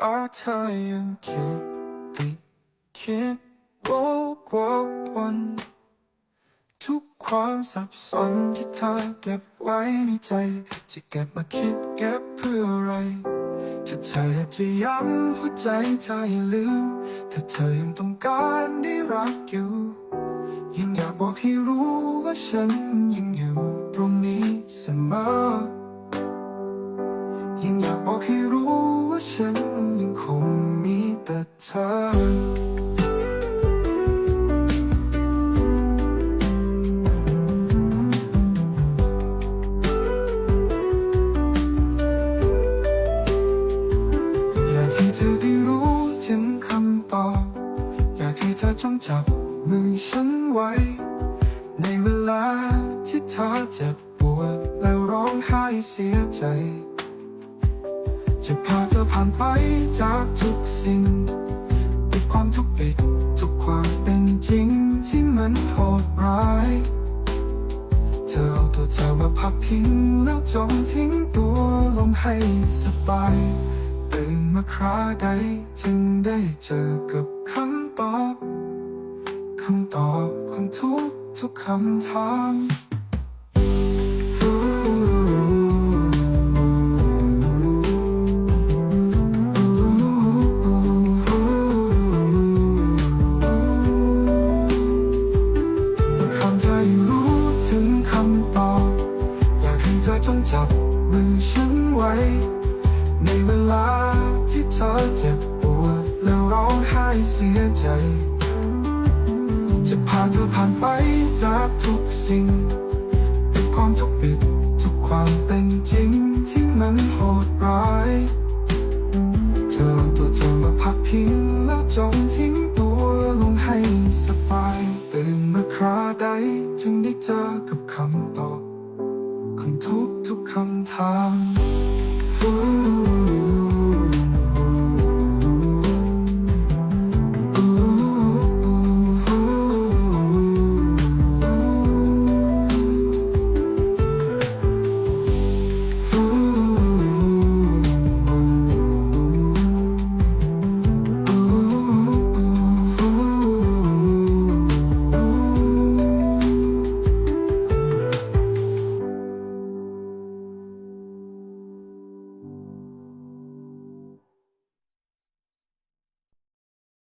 ถ้าเธอยังคิดติดคิดวกวนทุกความสับสนที่เธอเก็บไว้ในใจ จะเก็บมาคิดเก็บเพื่ออะไรถ้าเธออยากจะย้ำหัวใจเธออย่าลืมถ้าเธอยังต้องการได้รักอยู่ ยังอยากบอกให้รู้ว่าฉันยังอยู่ตรงนี้เสมอ ยังอยากบอกให้รู้ว่าฉัน แต่เธออยากให้เธอได้รู้ถึงคำตอบอยากให้เธอจงจับมือฉันไว้ ในเวลาที่เธอเจ็บปวด แล้วร้องไห้เสียใจ จะพาเธอผ่านไปจากทุกสิ่งปิดความทุกข์ปิดทุกความเป็นจริงที่มันโหดร้าย เธอเอาตัวเธอมาพักพิงแล้วจงทิ้งตัวลงให้สบายตื่นมาคราใดจึงได้เจอกับคำตอบคำตอบของทุกทุกคำถาม เธอจงจับมือฉันไว้ ในเวลาที่เธอเจ็บปวดแล้วร้องไห้เสียใจ จะพาเธอผ่านไปจากทุกสิ่งปิดความทุกปิดทุกความเป็นจริงที่มันโหดร้ายเธอเอาตัวเธอมาพักพิงแล้วจงทิ้งตัวลงให้สบายตื่นมาคราใดจึงได้เจอกับคำตอบ ของทุกทุกคำถาม